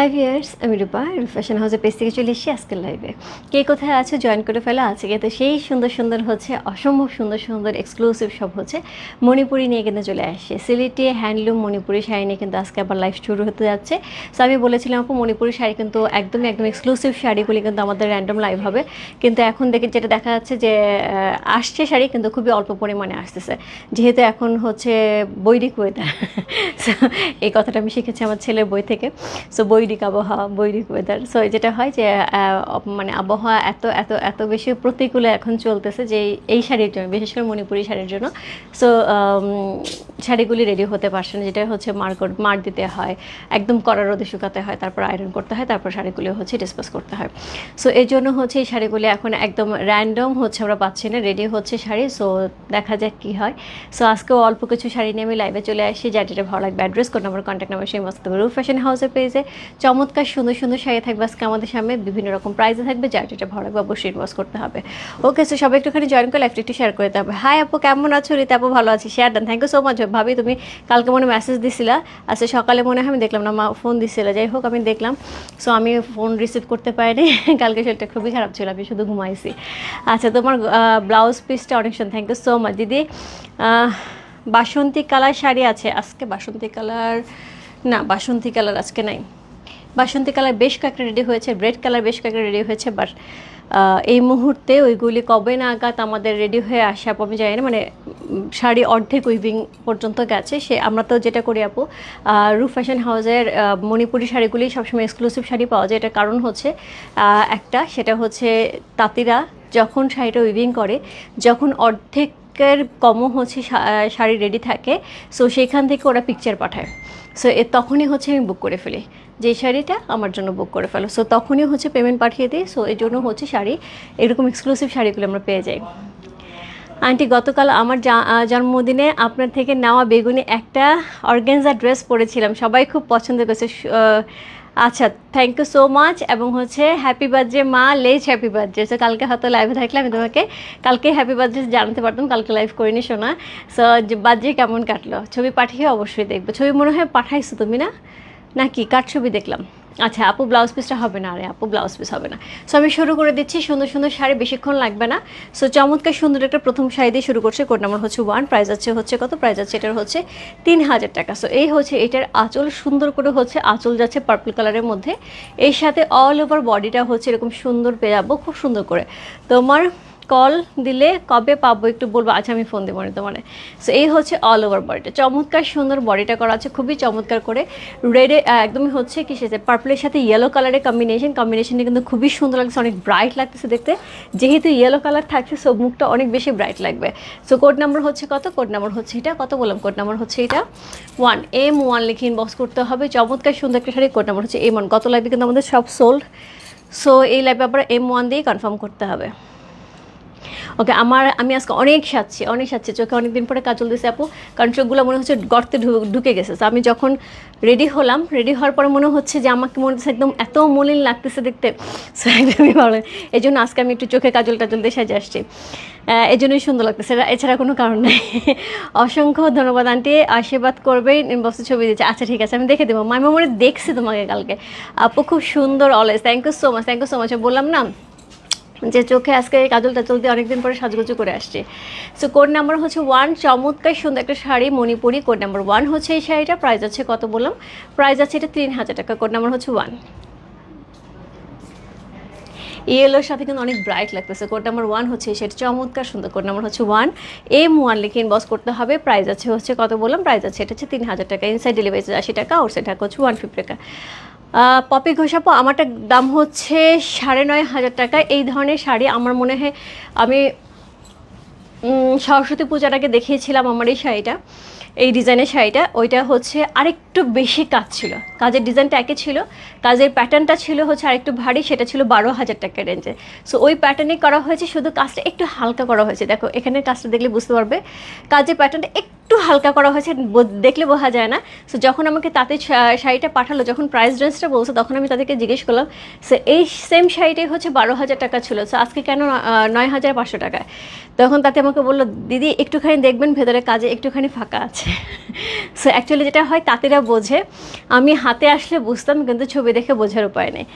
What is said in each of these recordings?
High viewers আমি রূপা fashion হাউসের page থেকে চলে এসেছি আজকের লাইভে কে কোথায় আছে জয়েন করে ফেলা? আছে তো সেই সুন্দর সুন্দর হচ্ছে, অসম্ভব সুন্দর সুন্দর এক্সক্লুসিভ সব হচ্ছে মণিপুরি নিয়ে কিন্তু চলে আসছে। সিলেটি হ্যান্ডলুম মণিপুরি শাড়ি নিয়ে কিন্তু আজকে আবার লাইভ শুরু হতে যাচ্ছে। সো আমি বলেছিলাম আপু, মণিপুরি শাড়ি কিন্তু একদমই একদম এক্সক্লুসিভ শাড়িগুলি কিন্তু আমাদের র্যান্ডম লাইভ হবে। কিন্তু এখন দেখে যেটা দেখা যাচ্ছে যে আসছে শাড়ি কিন্তু খুবই অল্প পরিমাণে আসতেছে। যেহেতু এখন হচ্ছে বৈদিক ওয়েদার সো এই কথাটা আমি শিখেছি আমার ছেলের বই থেকে। সো বৈদিক আবহাওয়া বৈদিক ওয়েদার সো যেটা হয় যে মানে আবহাওয়া এত এত এত বেশি প্রতিকূলে এখন চলতেছে যে, এই- শাড়ির জন্য, বিশেষ করে মণিপুরি শাড়ির জন্য। সো শাড়িগুলি রেডি হতে পারছে না যেটা হচ্ছে মার মার দিতে হয়, একদম কড়া রোদে শুকাতে হয়, তারপর আয়রন করতে হয়, তারপর শাড়িগুলি হচ্ছে ডিসপোজ করতে হয়। সো এই জন্য হচ্ছে এই শাড়িগুলি এখন একদম র্যান্ডম হচ্ছে, আমরা পাচ্ছি না রেডি হচ্ছে শাড়ি। সো দেখা যাক কী হয়। সো আজকেও অল্প কিছু শাড়ি নিয়ে আমি লাইভে চলে আসি। যা যেটা ভালো লাগবে address code number contact number সেই মস্ত রুফ ফ্যাশন হাউসের পেজে চমৎকার সুন্দর সুন্দর শাড়ি থাকবে আজকে আমাদের সামনে, বিভিন্ন রকম প্রাইসে থাকবে, যার যেটা ভালো লাগবে অবশ্যই ইনভেস্ট করতে হবে। ওকে সো সবাই একটুখানি জয়েন করে লাইফটা একটু শেয়ার করে হবে হাই আপু, কেমন আছো? রীতা আপু, ভালো আছি। শেয়ার দেন থ্যাংক ইউ সো মাচ ভাবি, তুমি কালকে মনে মেসেজ দিছিলা। আচ্ছা সকালে মনে হয় আমি দেখলাম না, মা ফোন দিছিল। যাই হোক, আমি দেখলাম। সো আমি ফোন রিসিভ করতে পারিনি। কালকে শরীরটা খুবই খারাপ ছিল, আমি শুধু ঘুমাইছি। আচ্ছা তোমার ব্লাউজ পিসটা অনেক সুন্দর। থ্যাংক ইউ সো মাচ দিদি বাসন্তী কালার শাড়ি আছে। আজকে বাসন্তী কালার, না, বাসন্তী কালার আজকে নাই। বাসন্তী কালার বেশ কয়েকটা রেডি হয়েছে রেড কালার বেশ কয়েকটা রেডি হয়েছে বাট এই মুহূর্তে ওইগুলি কবে নাগাদ আমাদের রেডি হয়ে আসে আপু আমি জানি না মানে শাড়ি অর্ধেক উইভিং পর্যন্ত গেছে, সে, আমরা তো যেটা করি আপু রুফ ফ্যাশন হাউসের মণিপুরি শাড়িগুলি সবসময় এক্সক্লুসিভ শাড়ি পাওয়া যায়, এটার কারণ হচ্ছে একটা, সেটা হচ্ছে তাঁতিরা যখন শাড়িটা উইভিং করে, যখন অর্ধেকের কমও হচ্ছে শাড়ি রেডি থাকে সো সেইখান থেকে ওরা পিকচার পাঠায় সো তখনই হচ্ছে আমি বুক করে ফেলি। যে শাড়িটা আমার জন্য বুক করে ফেলো। সো তখনই হচ্ছে পেমেন্ট পাঠিয়ে দিই। সো এই জন্য হচ্ছে শাড়ি, এরকম এক্সক্লুসিভ শাড়িগুলো আমরা পেয়ে যাই। আন্টি গতকাল আমার জন্মদিনে আপনার থেকে নেওয়া বেগুনি একটা অর্গেনজা ড্রেস পরেছিলাম। সবাই খুব পছন্দ করেছে। আচ্ছা থ্যাংক ইউ সো মাচ এবং হচ্ছে হ্যাপি বার্থডে মা, লেজ হ্যাপি বার্থডে সো কালকে হয়তো লাইভে থাকলে আমি তোমাকে কালকে হ্যাপি বার্থডে জানতে পারতাম, কালকে লাইভ করিনি শোনা সো বার্থডে কেমন কাটলো? ছবি পাঠিয়ে অবশ্যই দেখব। ছবি মনে হয় পাঠাইছো তুমি না? নাকি কার ছবি দেখলাম? আচ্ছা আপু ব্লাউজ পিসটা হবে না আরে আপু ব্লাউজ পিস হবে না। সো আমি শুরু করে দিচ্ছি, সুন্দর সুন্দর শাড়ি বেশিক্ষণ লাগবে না। সো চমৎকার সুন্দর একটা প্রথম শাড়ি দিয়ে শুরু করছে কোড নাম্বার হচ্ছে ওয়ান প্রাইস আছে হচ্ছে কত? প্রাইস আছে এটার হচ্ছে তিন হাজার টাকা। সো এই হচ্ছে এটার আঁচল, সুন্দর করে হচ্ছে আঁচল যাচ্ছে পার্পল কালারের মধ্যে। এর সাথে অল ওভার বডিটা হচ্ছে এরকম সুন্দর পেয়ে যাব, খুব সুন্দর করে। তোমার কল দিলে কবে পাবো একটু বলব? আচ্ছা আমি ফোন দেবো না তোমার সো এই হচ্ছে অল ওভার বডিটা চমৎকার সুন্দর বডিটা করা আছে, খুবই চমৎকার করে। রেডে একদমই হচ্ছে কি সেটা পার্পলের সাথে ইয়েলো কালারের কম্বিনেশন কম্বিনেশনটা কিন্তু খুবই সুন্দর লাগছে, অনেক ব্রাইট লাগতেছে দেখতে। যেহেতু ইয়েলো কালার থাকছে সো মুখটা অনেক বেশি ব্রাইট লাগবে। সো কোড নাম্বার হচ্ছে কত? কোড নাম্বার হচ্ছে এটা। কত বললাম? কোড নাম্বার হচ্ছে এটা। ওয়ান এম ওয়ান লিখে ইনবক্স করতে হবে। চমৎকার সুন্দর একটা শাড়ি কোড নাম্বার হচ্ছে এম ওয়ান গত লাইভে কিন্তু আমাদের? সব সোল্ড সো এই লাইভে আবার এম ওয়ান দিয়ে কনফার্ম করতে হবে। ওকে আমার, আমি আজকে অনেক সাচ্ছি অনেক সাচ্ছি চোখে অনেক দিন পরে কাজল দিয়েছে আপু, কারণ চোখগুলো মনে হচ্ছে গর্তে ঢুকে গেছে। তো আমি যখন রেডি হলাম রেডি হওয়ার পরে মনে হচ্ছে যে আমাকে মনে হচ্ছে একদম এত মলিন লাগতেছে দেখতে। একদমই ভালো এই জন্য আজকে আমি একটু চোখে কাজল টাজল দিয়ে সাজে আসছি। এই জন্যই সুন্দর লাগতেছে। এছাড়া কোনো কারণ নেই। অসংখ্য ধন্যবাদ, আন্টি। আশীর্বাদ করবেন ইনবক্সে ছবি দিচ্ছে আচ্ছা ঠিক আছে, আমি দেখে দেবো। মাইমা মনে দেখছি তোমাকে কালকে। আপু, খুব সুন্দর always thank you so much thank you so much বললাম না যে চোখে আজকে কাজল টাজল দিয়ে অনেকদিন পরে সাজগুজু করে আসছে। সো কোড নাম্বার হচ্ছে ওয়ান চমৎকার সুন্দর একটা sari, Manipuri. Code number one হচ্ছে এই শাড়িটা প্রাইস আছে কত বললাম? প্রাইস আছে এটা তিন হাজার টাকা কোড নাম্বার হচ্ছে ওয়ান ইয়েলোর সাথে কিন্তু অনেক ব্রাইট লাগতেছে। কোড নাম্বার ওয়ান হচ্ছে সেটা চমৎকার সুন্দর। কোড নাম্বার হচ্ছে ওয়ান এম ওয়ান লিখে ইনবক্স করতে হবে। প্রাইস আছে হচ্ছে কত বললাম? প্রাইস আছে, এটা হচ্ছে তিন হাজার টাকা ইনসাইড ডেলিভারি আশি টাকা ওর সেটা হচ্ছে ওয়ান ফিফটি টাকা। পপি ঘোষাপো, আমারটা দাম হচ্ছে সাড়ে নয় হাজার টাকা। এই ধরনের শাড়ি আমার মনে হয় আমি সরস্বতী আগে দেখিয়েছিলাম আমার এই শাড়িটা, এই ডিজাইনের শাড়িটা। ওইটা হচ্ছে আরেকটু বেশি কাজ ছিল। কাজের ডিজাইনটা একই ছিল। কাজের প্যাটার্নটা ছিল হচ্ছে আরেকটু ভারী, সেটা ছিল বারো হাজার টাকা রেঞ্জে সো ওই প্যাটার্নে করা হয়েছে, শুধু কাজটা একটু হালকা করা হয়েছে। দেখো এখানে কাজটা দেখলে বুঝতে পারবে। কাজের প্যাটার্নটা একটু একটু হালকা করা হয়েছে দেখলে বোঝা যায় না। সো যখন আমাকে তাতে শাড়িটা পাঠালো, যখন প্রাইস রেঞ্জটা বলছে, তখন আমি তাদেরকে জিজ্ঞেস করলাম সো এই সেম শাড়িটাই হচ্ছে বারো হাজার টাকা ছিল। সো আজকে কেন নয় হাজার পাঁচশো টাকায়? তখন তাতে আমাকে বলল, দিদি, একটুখানি দেখবেন, ভেতরে কাজে একটুখানি ফাঁকা আছে। সো অ্যাকচুয়ালি যেটা হয়, তাঁতিরা বোঝে। আমি হাতে আসলে বুঝতাম, কিন্তু ছবি দেখে বোঝার উপায় নেই।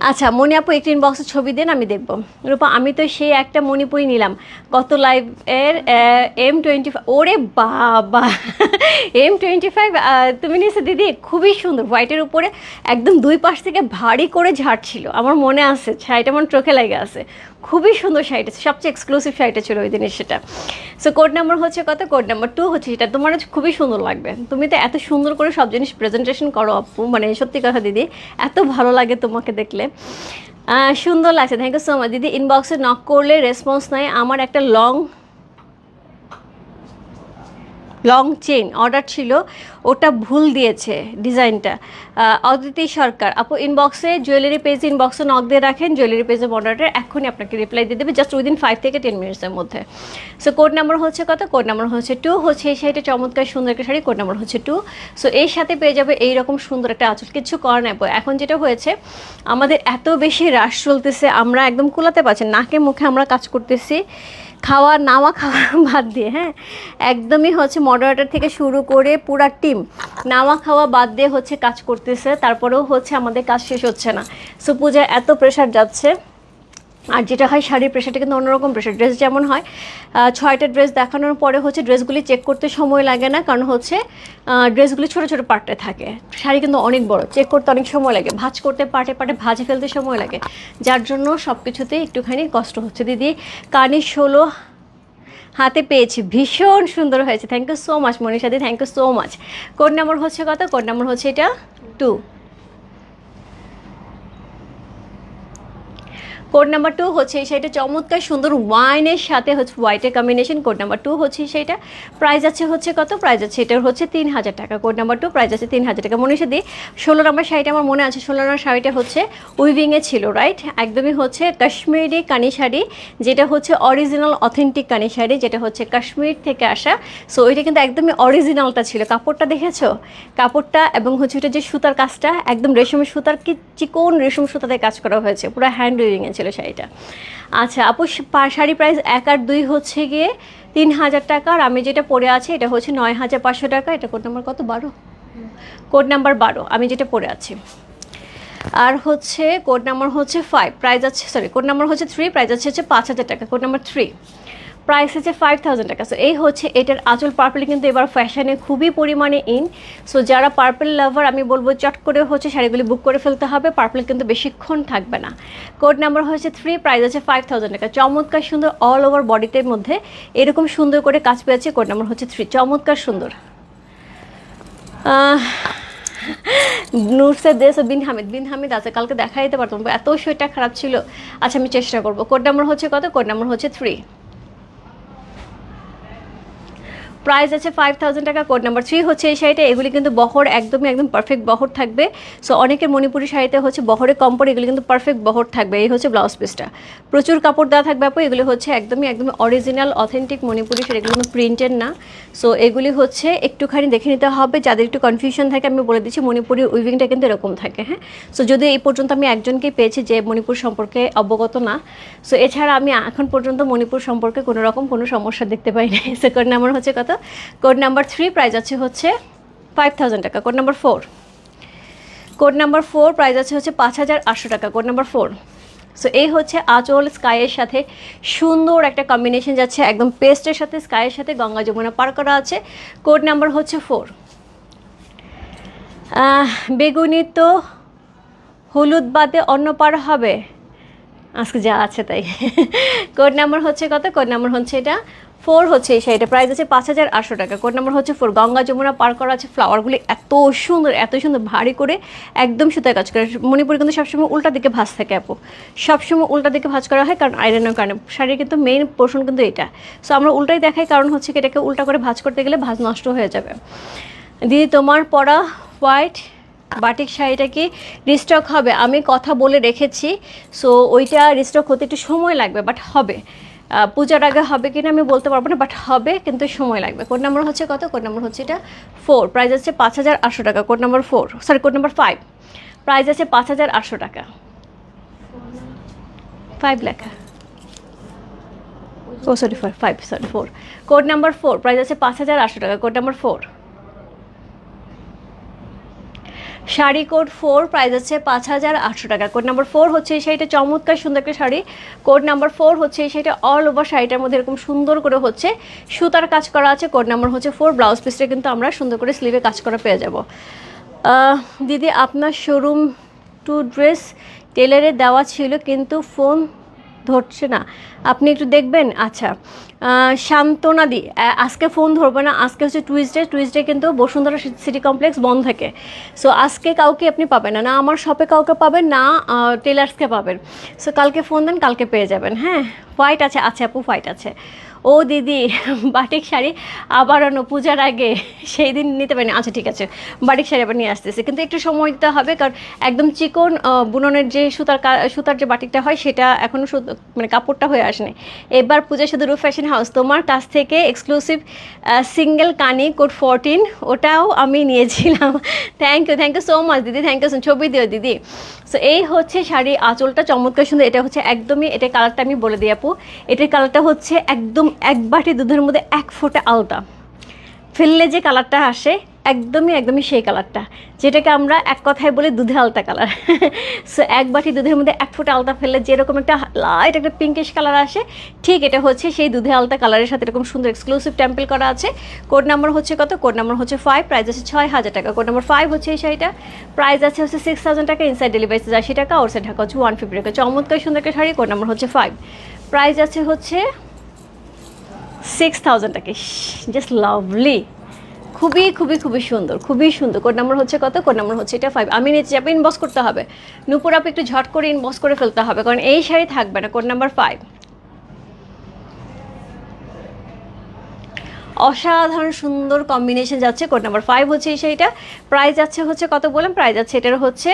আচ্ছা মনি আপু, একটি ইনবক্সে ছবি দেন, আমি দেখব। রূপা, আমি তো সেই একটা মণিপুরি নিলাম। গত লাইভ এর এম টোয়েন্টি ফাইভ ওরে বাবা! এম টোয়েন্টি ফাইভ তুমি নিয়েছো দিদি, খুবই সুন্দর। হোয়াইটের উপরে একদম দুই পাশ থেকে ভারী করে ঝাড়ছিল আমার মনে আছে ছাইটা আমার চোখে লেগে আছে। খুবই সুন্দর শাড়িটা সবচেয়ে এক্সক্লুসিভ শাড়িটা ছিল ওই দিনের সেটা। সো কোড নাম্বার হচ্ছে কত? কোড নাম্বার টু হচ্ছে সেটা। তোমার খুবই সুন্দর লাগবে। তুমি তো এত সুন্দর করে সব জিনিস প্রেজেন্টেশন করো, আপু মানে সত্যি কথা দিদি, এত ভালো লাগে তোমাকে দেখলে। সুন্দর লাগছে। থ্যাংক ইউ সো মাচ দিদি ইনবক্সে নক করলে রেসপন্স নাই। আমার একটা লং লং চেন অর্ডার ছিল, ওটা ভুল দিয়েছে ডিজাইনটা অদিতি সরকার, আপু ইনবক্সে জুয়েলারি পেজ ইনবক্সে নক দিয়ে রাখেন জুয়েলারি পেজে অর্ডারটা এখনই আপনাকে রিপ্লাই দিয়ে দেবে জাস্ট উইদিন ফাইভ থেকে টেন মিনিটসের মধ্যে। সো কোড নাম্বার হচ্ছে কত? কোড নাম্বার হচ্ছে টু হচ্ছে এই শাড়িটা চমৎকার সুন্দর একটা শাড়ি কোড নাম্বার হচ্ছে টু সো এর সাথে পেয়ে যাবে এইরকম সুন্দর একটা আঁচল, কিছু করার নেই এখন যেটা হয়েছে, আমাদের এত বেশি রাশ চলতেছে, আমরা একদম কুলাতে পারছি। নাকে মুখে আমরা কাজ করতেছি। খাওয়া নামা খাওয়া বাদ দিয়ে হ্যাঁ? একদমই হচ্ছে মডারেটার থেকে শুরু করে পুরো টিম নামা খাওয়া বাদ দিয়ে হচ্ছে কাজ করতেছে, তারপরেও হচ্ছে আমাদের কাজ শেষ হচ্ছে না। সো পূজার এত প্রেশার যাচ্ছে। আর যেটা হয় শাড়ির প্রেশারটা কিন্তু অন্যরকম প্রেশার ড্রেস যেমন হয় ছয়টা ড্রেস দেখানোর পরে হচ্ছে ড্রেসগুলি চেক করতে সময় লাগে না, কারণ হচ্ছে ড্রেসগুলি ছোটো ছোটো পার্টে থাকে। শাড়ি কিন্তু অনেক বড় চেক করতে অনেক সময় লাগে, ভাজ করতে পার্টে পার্টে ভাজে ফেলতে সময় লাগে। যার জন্য সব কিছুতেই একটুখানি কষ্ট হচ্ছে। দিদি কানে ষোলো হাতে পেয়েছি, ভীষণ সুন্দর হয়েছে। Thank you so much মনীষাদি thank you so much code number হচ্ছে কত? কোড নাম্বার হচ্ছে এটা টু কোড নাম্বার টু হচ্ছে সেটা চমৎকার সুন্দর ওয়াইনের সাথে হচ্ছে হোয়াইটের কম্বিনেশন কোড নাম্বার টু হচ্ছে সেটা প্রাইস আছে হচ্ছে কত? প্রাইস আছে এটার হচ্ছে তিন হাজার টাকা। কোড নাম্বার টু প্রাইস আছে তিন হাজার টাকা। মনীষা দি, ষোলো নম্বর শাড়িটা আমার মনে আছে, ষোলো নম্বর শাড়িটা হচ্ছে উইভিংয়ে ছিল রাইট একদমই হচ্ছে কাশ্মীরি কানি শাড়ি, যেটা হচ্ছে অরিজিনাল অথেন্টিক কানি শাড়ি, যেটা হচ্ছে কাশ্মীর থেকে আসা। সো ওইটা কিন্তু একদমই অরিজিনালটা ছিল। কাপড়টা দেখেছ? কাপড়টা এবং হচ্ছে ওটা যে সুতার কাজটা, একদম রেশমের সুতার কি চিকন রেশম সুতাতে কাজ করা হয়েছে। পুরো হ্যান্ড উইভিংয়ে ছিল শাড়িটা। আচ্ছা আপু শাড়ি প্রাইস এক আর দুই হচ্ছে গিয়ে তিন হাজার টাকা আর আমি যেটা পরে আছি এটা হচ্ছে নয় হাজার পাঁচশো টাকা। এটা কোড নাম্বার কত? বারো? কোড নাম্বার বারো, আমি যেটা পরে আছি। আর হচ্ছে কোড নাম্বার হচ্ছে ফাইভ প্রাইস আছে সরি কোড নাম্বার হচ্ছে থ্রি প্রাইস আছে হচ্ছে পাঁচ হাজার টাকা কোড নাম্বার থ্রি প্রাইস হচ্ছে ফাইভ থাউজেন্ড টাকা। সো এই হচ্ছে এটার আঁচল। পার্পল কিন্তু এবার ফ্যাশনে খুবই পরিমাণে ইন সো যারা পার্পেল লাভার আমি বলব চট করে হচ্ছে শাড়িগুলি বুক করে ফেলতে হবে। পার্পেল কিন্তু বেশিক্ষণ থাকবে না। কোড নাম্বার হচ্ছে থ্রি প্রাইস আছে ফাইভ থাউজেন্ড টাকা। চমৎকার সুন্দর অল ওভার বডিতে মধ্যে এরকম সুন্দর করে কাজ পেয়েছে কোড নাম্বার হচ্ছে থ্রি চমৎকার সুন্দর। নুরসের দেশ বিন হামিদ। বিন হামিদ আছে কালকে দেখা দিতে পারতাম এত শরীরটা খারাপ ছিল। আচ্ছা আমি চেষ্টা করব। কোড নাম্বার হচ্ছে কত? কোড নাম্বার হচ্ছে থ্রি প্রাইস আছে ফাইভ থাউজেন্ড টাকা কোড নাম্বার থ্রি হচ্ছে এই শাড়িটা। এগুলি কিন্তু বহর একদমই, একদম পারফেক্ট বহর থাকবে। সো অনেকের মণিপুরি শাড়িতে হচ্ছে বহরে কম পড়ে এগুলি কিন্তু পারফেক্ট বহর থাকবে। এই হচ্ছে ব্লাউজ পিসটা প্রচুর কাপড় দেওয়া থাকবে আপু, এগুলি হচ্ছে একদমই একদম অরিজিনাল অথেন্টিক মণিপুরি শাড়ি। এগুলো প্রিন্টেড না। সো এগুলি হচ্ছে একটুখানি দেখে নিতে হবে। যাদের একটু কনফিউশন থাকে, আমি বলে দিচ্ছি, মণিপুরি উইভিংটা কিন্তু এরকম থাকে হ্যাঁ? সো যদি এই পর্যন্ত আমি একজনকেই পেয়েছি যে মণিপুর সম্পর্কে অবগত না সো এছাড়া আমি এখন পর্যন্ত মণিপুর সম্পর্কে কোনো রকম কোনো সমস্যা দেখতে পাই না সেকেন্ড নাম্বার হচ্ছে কত? কোড নাম্বার থ্রি প্রাইস আছে হচ্ছে ফাইভ থাউজেন্ড টাকা, code number four. Code number four price আছে হচ্ছে পাঁচ হাজার আটশো টাকা, কোড নাম্বার ফোর। সো এই হচ্ছে আচল স্কাইয়ের সাথে সুন্দর একটা কম্বিনেশন যাচ্ছে, একদম পেস্টের সাথে, স্কাইয়ের সাথে, গঙ্গা যমুনা পার করা আছে। কোড নাম্বার হচ্ছে ফোর। বেগুনি তো হলুদ বাদে অন্য পার হবে। আজকে যা আছে তাই। কোড নাম্বার হচ্ছে কত? কোড নাম্বার হচ্ছে এটা ফোর হচ্ছে এই শাড়িটা প্রাইস আছে পাঁচ হাজার আটশো টাকা। কোড নাম্বার হচ্ছে ফোর গঙ্গা যমুনা পার করা আছে ফ্লাওয়ারগুলি এত সুন্দর এত সুন্দর, ভারী করে একদম সুতায় কাজ করে। মণিপুরি কিন্তু সবসময় উল্টা দিকে ভাঁজ থাকে আপু। সবসময় উল্টা দিকে ভাঁজ করা হয় কারণ আয়রনের কারণে। শাড়ির কিন্তু মেইন পোর্শন কিন্তু এটা। সো আমরা উল্টাই দেখাই, কারণ হচ্ছে কি এটাকে উল্টা করে ভাজ করতে গেলে ভাঁজ নষ্ট হয়ে যাবে। দিদি, তোমার পরা হোয়াইট বাটিক শাড়িটা কি রিস্টক হবে? আমি কথা বলে রেখেছি। সো ওইটা রিস্টক হতে একটু সময় লাগবে বাট হবে। পূজার আগে হবে কিনা আমি বলতে পারব না বাট হবে, কিন্তু সময় লাগবে। কোড নাম্বার হচ্ছে কত? কোড নাম্বার হচ্ছে এটা ফোর প্রাইস আছে পাঁচ হাজার আটশো টাকা। Code number four sorry code number five price আছে পাঁচ হাজার আটশো টাকা। ফাইভ লেখা ও sorry five sorry four code number four price আছে পাঁচ হাজার আটশো টাকা। Code number four sari code four price আছে পাঁচ হাজার আটশো টাকা। কোড নাম্বার ফোর হচ্ছে শাড়িটা, চমৎকার সুন্দর একটা শাড়ি। কোড নাম্বার ফোর হচ্ছে শাড়িটা অল ওভার শাড়িটার মধ্যে এরকম সুন্দর করে হচ্ছে সুতার কাজ করা আছে। কোড নাম্বার হচ্ছে ফোর, ব্লাউজ পিসটা কিন্তু আমরা সুন্দর করে স্লিভে কাজ করা পেয়ে যাব। দিদি, আপনার শোরুম টু ড্রেস টেলারে দেওয়া ছিল কিন্তু ফোন ধরছে না। আপনি একটু দেখবেন আচ্ছা শান্তনাদি আজকে ফোন ধরবে না, আজকে হচ্ছে টুইসডে টুইসডে কিন্তু বসুন্ধরা সিটি কমপ্লেক্স বন্ধ থাকে। সো আজকে কাউকে আপনি পাবেন না না আমার শপে কাউকে পাবেন, না টেলার্সকে পাবেন। সো কালকে ফোন দেন, কালকে পেয়ে যাবেন হ্যাঁ? হোয়াইট আছে আছে আপু হোয়াইট আছে। ও দিদি, বাটিক শাড়ি আবার আনো পূজার আগে সেই দিন নিতে পারিনি। আচ্ছা ঠিক আছে, বাটিক শাড়ি আবার নিয়ে আসতেছে। কিন্তু একটু সময় দিতে হবে, কারণ একদম চিকন বুননের যে সুতার সুতার যে বাটিকটা হয়, সেটা এখনও মানে কাপড়টা হয়ে আসেনি। এবার পূজা শুধু রূপ ফ্যাশন হাউস তোমার কাছ থেকে এক্সক্লুসিভ সিঙ্গেল কানি কোড ফোরটিন ওটাও আমি নিয়েছিলাম। Thank you thank you so much দিদি থ্যাংক ইউ ছবি দিও, দিদি। সো এই হচ্ছে শাড়ি আঁচলটা। চমৎকার সুন্দর। এটা হচ্ছে একদমই, এটা কালারটা আমি বলে দিই আপু। এটার কালারটা হচ্ছে একদম এক বাটি দুধের মধ্যে এক ফোঁটা আলতা। ফেললে যে কালারটা আসে, একদমই একদমই সেই কালারটা যেটাকে আমরা এক কথায় বলি দুধে আলতা কালার সো এক বাটি দুধের মধ্যে এক ফুট আলতা ফেললে যেরকম একটা লাইট একটা পিঙ্কিশ কালার আসে, ঠিক এটা হচ্ছে সেই দুধে আলতা কালারের সাথে এরকম সুন্দর এক্সক্লুসিভ টেম্পল করা আছে। কোড নাম্বার হচ্ছে কত? কোড নাম্বার হচ্ছে ফাইভ প্রাইস আছে ছয় হাজার টাকা। কোড নাম্বার ফাইভ হচ্ছে এই শাড়িটা। প্রাইস আছে হচ্ছে সিক্স থাউজেন্ড টাকা ইনসাইড ডেলিভারি আশি টাকা ওর সাইড ঢাকা হচ্ছে ওয়ান ফিফটি টাকা। চমৎকার সুন্দর একটা শাড়ি কোড নাম্বার হচ্ছে ফাইভ প্রাইস আছে হচ্ছে সিক্স থাউজেন্ড টাকা। জাস্ট লাভলি খুবই খুবই খুবই সুন্দর খুবই সুন্দর। কোড নাম্বার হচ্ছে কত? কোড নাম্বার হচ্ছে এটা ফাইভ আমি নিচে যাব ইনবক্স করতে হবে। নুপুর আপু, একটু ঝট করে ইনবক্স করে ফেলতে হবে, কারণ এই শাড়ি থাকবে না। কোড নাম্বার ফাইভ অসাধারণ সুন্দর কম্বিনেশন যাচ্ছে। কোড নাম্বার ফাইভ হচ্ছে এই শাড়িটা। প্রাইস যাচ্ছে হচ্ছে কত বললাম? প্রাইস যাচ্ছে এটার হচ্ছে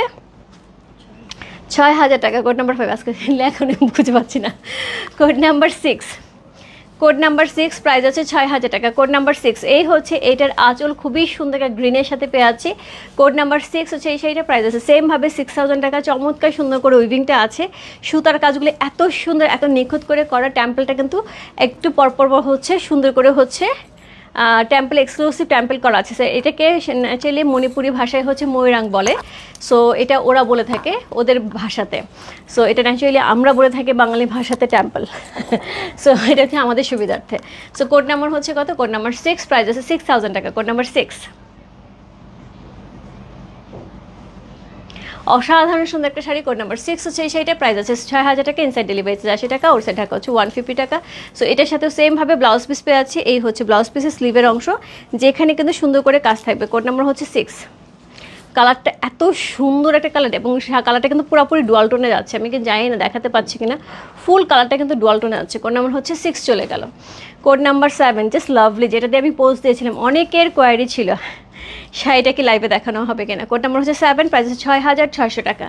ছয় হাজার টাকা। কোড নাম্বার ফাইভ আজকে এখন বুঝতে পারছি না। Code number six code number six price আছে ছয় হাজার টাকা। কোড নাম্বার সিক্স এই হচ্ছে এইটার আঁচল। খুবই সুন্দর একটা গ্রিনের সাথে পেয়ে আছে কোড নাম্বার সিক্স হচ্ছে এই সেইটা প্রাইস আছে। সেমভাবে সিক্স থাউজেন্ড টাকা, চমৎকার সুন্দর করে উইভিংটা আছে। সুতার কাজগুলি এত সুন্দর, এত নিখুঁত করে করা। টেম্পলটা কিন্তু একটু পরপর হচ্ছে, সুন্দর করে হচ্ছে। টেম্পল এক্সক্লুসিভ টেম্পল করা আছে। এটাকে ন্যাচারালি মণিপুরি ভাষায় হচ্ছে ময়ূরাং বলে। সো এটা ওরা বলে থাকে ওদের ভাষাতে। সো এটা ন্যাচারালি আমরা বলে থাকি বাঙালি ভাষাতে টেম্পল সো এটা হচ্ছে আমাদের সুবিধার্থে। সো কোড নাম্বার হচ্ছে কত? কোড নাম্বার সিক্স প্রাইস আছে সিক্স থাউজেন্ড টাকা। কোড নাম্বার সিক্স অসাধারণ সুন্দর একটা শাড়ি কোড নাম্বার সিক্স হচ্ছে এই শাড়িটা প্রাইস আছে ছয় হাজার টাকা ইনসাইড ডেলিভারি আশি টাকা ওর সাইড ঢাকা হচ্ছে ওয়ান ফিফটি টাকা। সো এটার সাথেও সেমভাবে ব্লাউজ পিস পেয়ে আছে এই হচ্ছে ব্লাউজ পিসের স্লিভের অংশ, যেখানে কিন্তু সুন্দর করে কাজ থাকবে কোড নাম্বার হচ্ছে সিক্স কালারটা এত সুন্দর একটা কালার এবং কালারটা কিন্তু পুরোপুরি ডুয়াল টোনে যাচ্ছে। আমি কি জানি না, দেখাতে পাচ্ছি কিনা। ফুল কালারটা কিন্তু ডুয়াল টোনে যাচ্ছে। কোড নাম্বার হচ্ছে সিক্স চলে গেল। Code number seven just lovely যেটা দিয়ে আমি পোস্ট দিয়েছিলাম, অনেকের কোয়ারি ছিল শাড়িটা কি লাইভে দেখানো হবে কিনা। কোড নাম্বার হচ্ছে সেভেন প্রাইস আছে ছয় হাজার ছয়শো টাকা।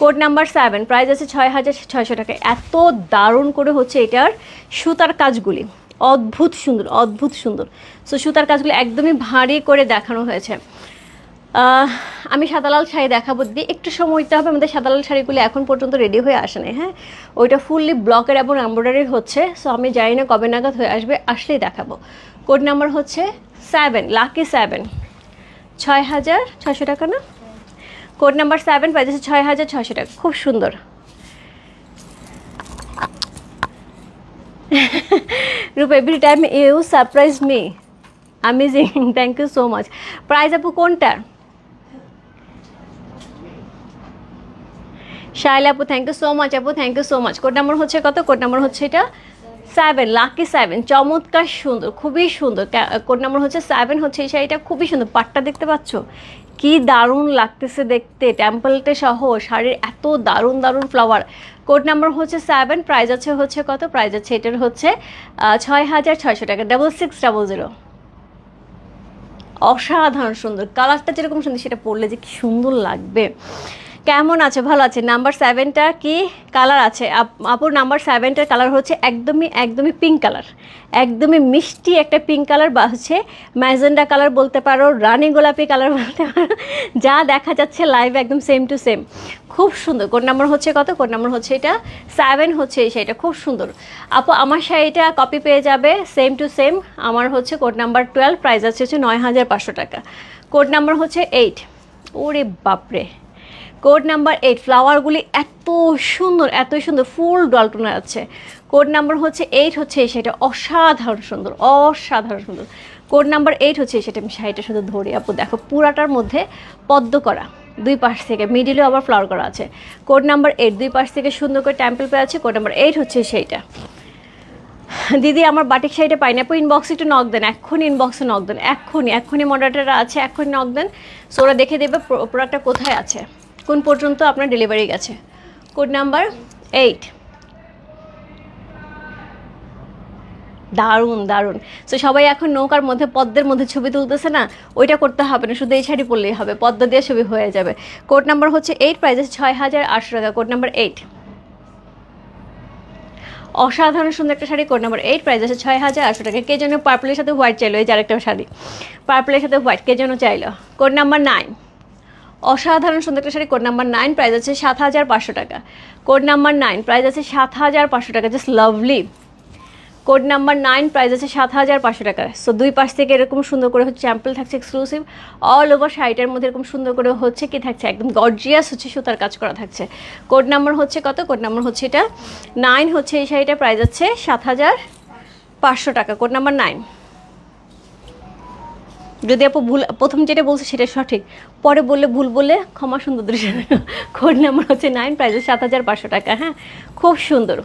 কোড নাম্বার সেভেন প্রাইস আছে ছয় হাজার ছয়শো টাকা। এত দারুণ করে হচ্ছে এটার সুতার কাজগুলি। অদ্ভুত সুন্দর অদ্ভুত সুন্দর। সো সুতার কাজগুলি একদমই ভারী করে দেখানো হয়েছে। আমি সাদালাল শাড়ি দেখাবো। দিদি একটু সময় দিতে হবে, আমাদের সাদালাল শাড়িগুলি এখন পর্যন্ত রেডি হয়ে আসে নাই হ্যাঁ? ওইটা ফুললি ব্লকের এবং এমব্রয়ডারি হচ্ছে সো আমি জানি না কবে নাগাদ হয়ে আসবে, আসলেই দেখাবো। কোড নাম্বার হচ্ছে সেভেন লাকি সেভেন ছয় হাজার ছশো টাকা না? কোড নাম্বার সেভেন পাইছে ছয় হাজার ছশো টাকা, খুব সুন্দর। Roop every time you surprise me amazing thank you so much prize আপু কোনটার? শাইলা আপু থ্যাংক ইউ সো মাচ আপু thank you so much code number হচ্ছে কত? কোড নাম্বার হচ্ছে এটা সেভেন লাকি সেভেন চমৎকার সুন্দর, খুবই সুন্দর। কোড নাম্বার হচ্ছে সেভেন হচ্ছে এই শাড়িটা খুবই সুন্দর। পাটটা দেখতে পাচ্ছ? কি দারুণ লাগতেছে দেখতে। টেম্পলটে সহ শাড়ির এত দারুণ দারুণ ফ্লাওয়ার কোড নাম্বার হচ্ছে সেভেন প্রাইজ আছে হচ্ছে কত? প্রাইজ আছে এটার হচ্ছে ছয় হাজার ছয়শো টাকা। ডাবল সিক্স ডাবল জিরো অসাধারণ সুন্দর। কালারটা যেরকম সুন্দর, সেটা পরলে যে কি সুন্দর লাগবে। কেমন আছে? ভালো আছে। নাম্বার সেভেনটা কি কালার আছে? আপ- আপুর নাম্বার সেভেনটার কালার হচ্ছে একদমই একদমই পিঙ্ক কালার একদমই মিষ্টি একটা পিঙ্ক কালার বা হচ্ছে ম্যাজেন্ডা কালার বলতে পারো, রানী গোলাপি কালার বলতে পারো। যা দেখা যাচ্ছে লাইভ একদম সেম টু সেম খুব সুন্দর। কোড নাম্বার হচ্ছে কত? কোড নাম্বার হচ্ছে এটা? সেভেন হচ্ছে এই শাড়িটা। খুব সুন্দর। আপু, আমার শাড়িটা কপি পেয়ে যাবে সেম টু সেম আমার হচ্ছে কোড নাম্বার টুয়েলভ প্রাইস আছে হচ্ছে নয় হাজার পাঁচশো টাকা। কোড নাম্বার হচ্ছে এইট ওরে বাপরে! কোড নাম্বার এইট, ফ্লাওয়ারগুলি এত সুন্দর এত সুন্দর, ফুল ডলটনা আছে। কোড নাম্বার হচ্ছে এইট হচ্ছে শাড়িটা অসাধারণ সুন্দর অসাধারণ সুন্দর। কোড নাম্বার এইট হচ্ছে শাড়িটা আমি শাড়িটা শুধু ধরি, আপু দেখো, পুরাটার মধ্যে পদ্ম করা, দুই পাশ থেকে মিডিলেও আবার ফ্লাওয়ার করা আছে। কোড নাম্বার এইট, দুই পাশ থেকে সুন্দর করে টেম্পল পেয়ে আছে, কোড নাম্বার এইট হচ্ছে সেইটা দিদি, আমার বাটিক শাড়িটা পাই না, আপু ইনবক্সে একটু নক দেন, এক্ষুনি ইনবক্সে নক দেন, এক্ষুনি এক্ষুনি মডারেটাররা আছে, এক্ষুনি নক দেন। সো ওরা দেখে দেবে প্রোডাক্টটা কোথায় আছে। কোন পর্যন্ত আপনার ডেলিভারি গেছে। কোড নাম্বার এইট দারুণ দারুণ। তো সবাই এখন নৌকার মধ্যে, পদ্মের মধ্যে ছবি তুলতেছে না? ওইটা করতে হবে না, শুধু এই শাড়ি পরলেই হবে, পদ্ম দিয়ে ছবি হয়ে যাবে। কোড নাম্বার হচ্ছে এইট প্রাইস ছয় হাজার আটশো টাকা। কোড নাম্বার এইট অসাধারণ, সুন্দর একটা sari. Code number eight price আছে ছয় হাজার আটশো টাকা। কে জন্য পার্পলের সাথে হোয়াইট চাইলো, এই যার একটা শাড়ি। পার্পলের সাথে হোয়াইট কে যেন চাইলো। কোড নাম্বার নাইন অসাধারণ সুন্দর একটা sari code number nine price আছে সাত হাজার পাঁচশো টাকা। কোড নাম্বার নাইন প্রাইস আছে সাত হাজার পাঁচশো টাকা just lovely code number nine price আছে সাত হাজার পাঁচশো টাকা। সো দুই পাশ থেকে এরকম সুন্দর করে হচ্ছে চ্যাম্পল থাকছে এক্সক্লুসিভ অল ওভার শাড়িটার মধ্যে এরকম সুন্দর করে হচ্ছে কি থাকছে, একদম গর্জিয়াস হচ্ছে সুতার কাজ করা থাকছে। কোড নাম্বার হচ্ছে কত? কোড নাম্বার হচ্ছে এটা। নাইন হচ্ছে এই শাড়িটা প্রাইস আছে সাত হাজার পাঁচশো টাকা। কোড নাম্বার নাইন যদি আপু ভুল, প্রথম যেটা বলছে সেটা সঠিক, পরে বললে ভুল বললে ক্ষমা সুন্দর দৃশ্য কোড নাম্বার হচ্ছে নাইন প্রাইস সাত হাজার পাঁচশো টাকা হ্যাঁ? খুব সুন্দর।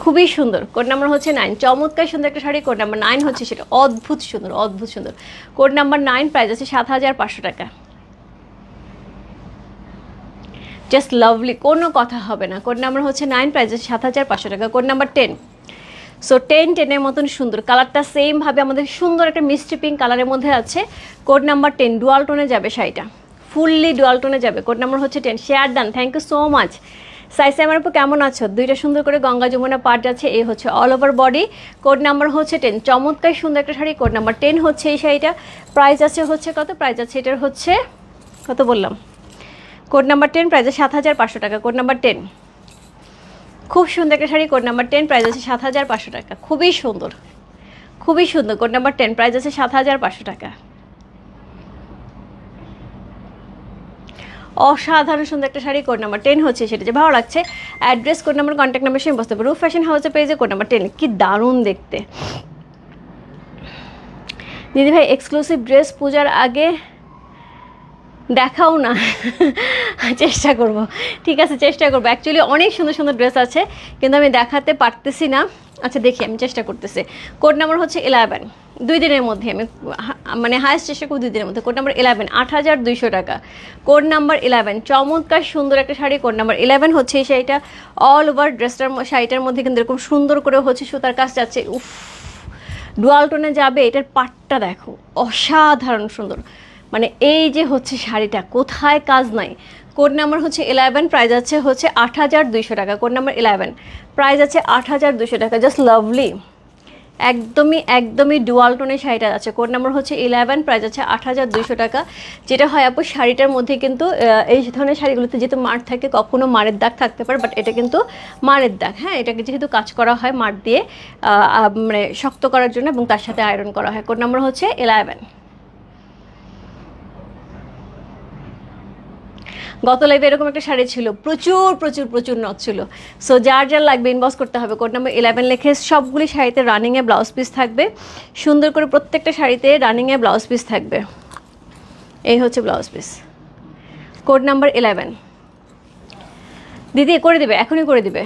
খুবই সুন্দর। কোড নাম্বার হচ্ছে নাইন চমৎকার সুন্দর একটা শাড়ি কোড নাম্বার নাইন হচ্ছে সেটা অদ্ভুত সুন্দর অদ্ভুত সুন্দর। কোড নাম্বার নাইন প্রাইস আছে সাত হাজার পাঁচশো টাকা। জাস্ট লাভলি কোনো কথা হবে না। কোড নাম্বার হচ্ছে নাইন প্রাইস আছে সাত হাজার পাঁচশো টাকা। Code number ten so ten টেনের মতন সুন্দর। কালারটা সেমভাবে আমাদের সুন্দর একটা মিষ্টি পিঙ্ক কালারের মধ্যে আছে। কোড নাম্বার টেন ডুয়াল টোনে যাবে শাড়িটা। ফুললি ডুয়াল টোনে যাবে। কোড নাম্বার হচ্ছে ten share done thank you so much সাইসে আমার উপর কেমন আছো? দুইটা সুন্দর করে গঙ্গা যমুনা পার্ট আছে এই হচ্ছে all over body code number হচ্ছে টেন চমৎকার সুন্দর একটা শাড়ি। কোড নাম্বার টেন হচ্ছে এই শাড়িটা। প্রাইস আছে হচ্ছে কত? প্রাইস আছে এটার হচ্ছে, কত বললাম? কোড নাম্বার টেন প্রাইস সাত হাজার পাঁচশো টাকা। কোড নাম্বার টেন খুব সুন্দর একটা sari code number ten price আছে সাত হাজার পাঁচশো টাকা। খুবই সুন্দর। খুবই সুন্দর কোড নাম্বার টেন প্রাইস আছে সাত হাজার পাঁচশো টাকা। অসাধারণ সুন্দর একটা শাড়ি কোড নাম্বার টেন হচ্ছে সেটা। যে ভালো লাগছে address code number contact number সে বসতে রুফ ফ্যাশন হাউসের পেজে কোড নাম্বার টেন কি দারুণ দেখতে। দিদি ভাই এক্সক্লুসিভ ড্রেস পূজার আগে দেখাও না। চেষ্টা করব। ঠিক আছে, চেষ্টা করব। অ্যাকচুয়ালি অনেক সুন্দর সুন্দর ড্রেস আছে, কিন্তু আমি দেখাতে পারতেছি না। আচ্ছা দেখি, আমি চেষ্টা করতেছি। কোড নাম্বার হচ্ছে ইলেভেন দুই দিনের মধ্যে, আমি মানে হায়েস্ট চেষ্টা করব দুই দিনের মধ্যে। কোড নাম্বার ইলেভেন আট হাজার দুইশো টাকা। কোড নাম্বার ইলেভেন চমৎকার সুন্দর একটা শাড়ি। কোড নাম্বার ইলেভেন হচ্ছে এই শাড়িটা। অল ওভার ড্রেসটার শাড়িটার মধ্যে কিন্তু এরকম সুন্দর করে হচ্ছে সুতার কাজ যাচ্ছে। উফ, ডুয়াল টোনে যাবে, এটার পাটটা দেখো। অসাধারণ সুন্দর। মানে এই যে হচ্ছে শাড়িটা, কোথায় কাজ নাই? কোড নাম্বার হচ্ছে ইলেভেন প্রাইস আছে হচ্ছে আট হাজার দুইশো টাকা। কোড নাম্বার ইলেভেন প্রাইস আছে আট হাজার দুইশো টাকা। জাস্ট লাভলি একদমই একদমই ডুয়াল টোনের শাড়িটা আছে। কোড নাম্বার হচ্ছে ইলেভেন প্রাইস আছে আট হাজার দুইশো টাকা। যেটা হয় আপু, শাড়িটার মধ্যে কিন্তু এই ধরনের শাড়িগুলোতে যেহেতু মার থাকে, কখনো মারের দাগ থাকতে পারে বাট এটা কিন্তু মারের দাগ। হ্যাঁ এটাকে যেহেতু কাজ করা হয় মার দিয়ে মানে শক্ত করার জন্য এবং তার সাথে আয়রন করা হয়। কোড নাম্বার হচ্ছে ইলেভেন গত লাইভে এরকম একটা শাড়ি ছিল। প্রচুর প্রচুর প্রচুর নথ ছিল। সো যার যার লাগবে ইনবক্স করতে হবে। কোড নাম্বার ইলেভেন লেখে সবগুলি শাড়িতে রানিংয়ে ব্লাউজ পিস থাকবে। সুন্দর করে প্রত্যেকটা শাড়িতে রানিংয়ে ব্লাউজ পিস থাকবে। এই হচ্ছে blouse piece code number eleven দিদি, করে দিবে, এখনই করে দিবে।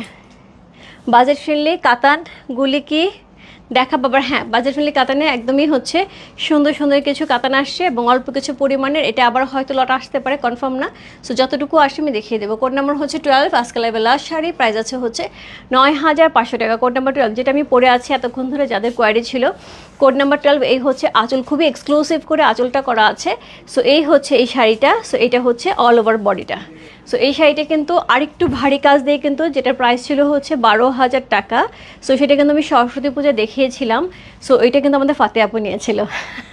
বাজেট ফ্রেন্ডলি কাতান, গুলি কি দেখা বাবার হ্যাঁ বাজার ফ্রেন্ডলি কাতানে একদমই হচ্ছে সুন্দর সুন্দর কিছু কাতান আসছে এবং অল্প কিছু পরিমাণের, এটা আবার হয়তো লট আসতে পারে কনফার্ম না। সো যতটুকু আসে আমি দেখিয়ে দেবো। কোড নাম্বার হচ্ছে টুয়েলভ আজকাল লাইভে লাস্ট শাড়ি প্রাইস আছে হচ্ছে নয় হাজার পাঁচশো টাকা। কোড নাম্বার টুয়েলভ যেটা আমি পরে আছি এতক্ষণ ধরে যাদের কোয়ারি ছিল কোড নাম্বার টুয়েলভ এই হচ্ছে আঁচল। খুবই এক্সক্লুসিভ করে আঁচলটা করা আছে। সো এই হচ্ছে এই শাড়িটা। সো এটা হচ্ছে অল ওভার বডিটা সো এই শাড়িটা কিন্তু আরেকটু ভারী কাজ দিয়ে কিন্তু যেটা প্রাইস ছিল হচ্ছে বারো হাজার টাকা। সো সেটা কিন্তু আমি সরস্বতী পূজা দেখিয়েছিলাম। সো এটা কিন্তু আমাদের ফাতে আপু নিয়েছিল।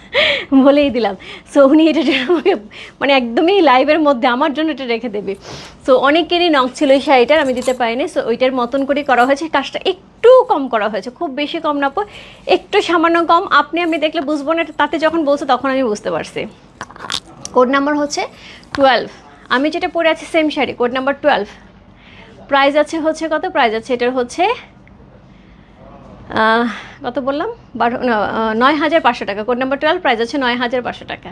বলেই দিলাম। সো উনি এটা আমাকে মানে একদমই লাইভের মধ্যে আমার জন্য এটা রেখে দেবে। সো অনেকেরই নখ ছিল এই শাড়িটার, আমি দিতে পারিনি। সো ওইটার মতন করে করা হয়েছে। কাজটা একটু কম করা হয়েছে। খুব বেশি কম না একটু সামান্য কম। আপনি আমি দেখলে বুঝব না, তাতে যখন বলছে তখন আমি বুঝতে পারছি। কোড নাম্বার হচ্ছে টুয়েলভ আমি যেটা পরে আছি same sari code number twelve price আছে হচ্ছে কত? প্রাইস আছে, এটার হচ্ছে কত বললাম? বারো নয় হাজার পাঁচশো টাকা। কোড নাম্বার টুয়েলভ প্রাইস আছে নয় হাজার পাঁচশো টাকা।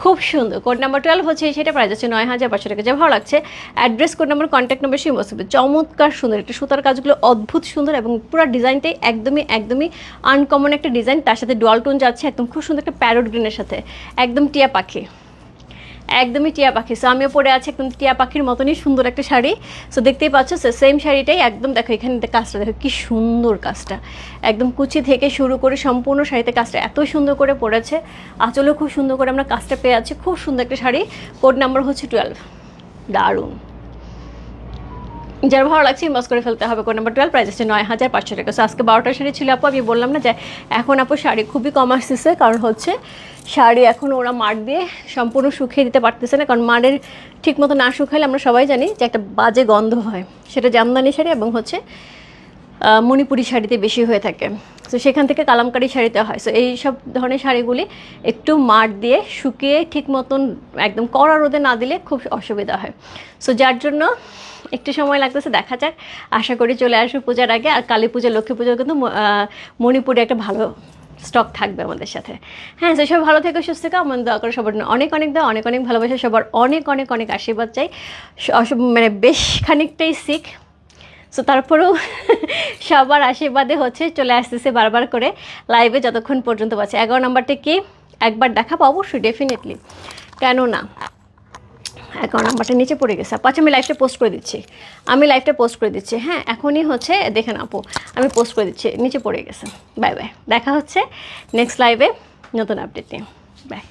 খুব সুন্দর। কোড নাম্বার টুয়েলভ হচ্ছে, সেটা প্রাইস আছে নয় হাজার পাঁচশো টাকা। যা ভালো লাগছে address code number contact number সেই বসবে চমৎকার সুন্দর। একটা সুতার কাজগুলো অদ্ভুত সুন্দর এবং পুরো ডিজাইনটাই একদমই একদমই আনকমন একটা ডিজাইন। তার সাথে ডুয়াল টোন যাচ্ছে, একদম খুব সুন্দর একটা প্যারোট গ্রিনের সাথে। একদম টিয়া পাখি। একদমই টিয়া পাখি। সো আমিও পরে আছি একদম টিয়া পাখির মতনই সুন্দর একটা শাড়ি। সো দেখতেই পাচ্ছ সেম শাড়িটাই একদম দেখো এখানে কাজটা, দেখো কি সুন্দর কাজটা। একদম কুচি থেকে শুরু করে সম্পূর্ণ শাড়িতে কাজটা এত সুন্দর করে পড়েছে আঁচলেও খুব সুন্দর করে আমরা কাজটা পেয়ে আছি। খুব সুন্দর একটা শাড়ি। কোড নাম্বার হচ্ছে টুয়েলভ দারুণ। যার ভালো লাগছে ইনবক্স করে ফেলতে হবে কোন নাম্বার টুয়েলভ প্রাইস আছে নয় হাজার পাঁচশো টাকা। সো আজকে বারোটা শাড়ি ছিল আপু, আমি বললাম না যে এখন আপু শাড়ি খুবই কম আসতেছে, কারণ হচ্ছে শাড়ি এখন ওরা মার দিয়ে সম্পূর্ণ শুকিয়ে দিতে পারতেছে না, কারণ মারের ঠিক মতো না শুকাইলে আমরা সবাই জানি যে একটা বাজে গন্ধ হয়। সেটা জামদানি শাড়ি এবং হচ্ছে মণিপুরি শাড়িতে বেশি হয়ে থাকে। তো সেখান থেকে কালামকারি শাড়িতে হয়। সো এই সব ধরনের শাড়িগুলি একটু মার দিয়ে শুকিয়ে ঠিক মতন একদম কড়া রোদে না দিলে খুব অসুবিধা হয়। সো যার জন্য একটু সময় লাগতেছে, দেখা যাক। আশা করি চলে আসবে পূজার আগে। আর কালী পুজো, লক্ষ্মী পূজা কিন্তু মণিপুরে একটা ভালো স্টক থাকবে আমাদের সাথে। হ্যাঁ সেসব ভালো থেকে, সুস্থ থেকে, আমার দোয়া করে, সবার অনেক অনেক দেওয়া অনেক অনেক ভালোবাসা, সবার অনেক অনেক অনেক আশীর্বাদ চাই। মানে বেশ খানিকটাই শিখ সো তারপরেও সবার আশীর্বাদে হচ্ছে চলে আসতেছে বারবার করে লাইভে যতক্ষণ পর্যন্ত পাচ্ছে এগারো নাম্বারটা কি? একবার দেখাবো, অবশ্যই ডেফিনেটলি কেন না এগারো নাম্বারটা নিচে পড়ে গেছে। আচ্ছা আমি লাইভটা পোস্ট করে দিচ্ছি। আমি লাইভটা পোস্ট করে দিচ্ছি। হ্যাঁ এখনই হচ্ছে দেখে না আপু, আমি পোস্ট করে দিচ্ছি। নিচে পড়ে গেছে। বাই বাই দেখা হচ্ছে নেক্সট লাইভে নতুন আপডেট নিয়ে বাই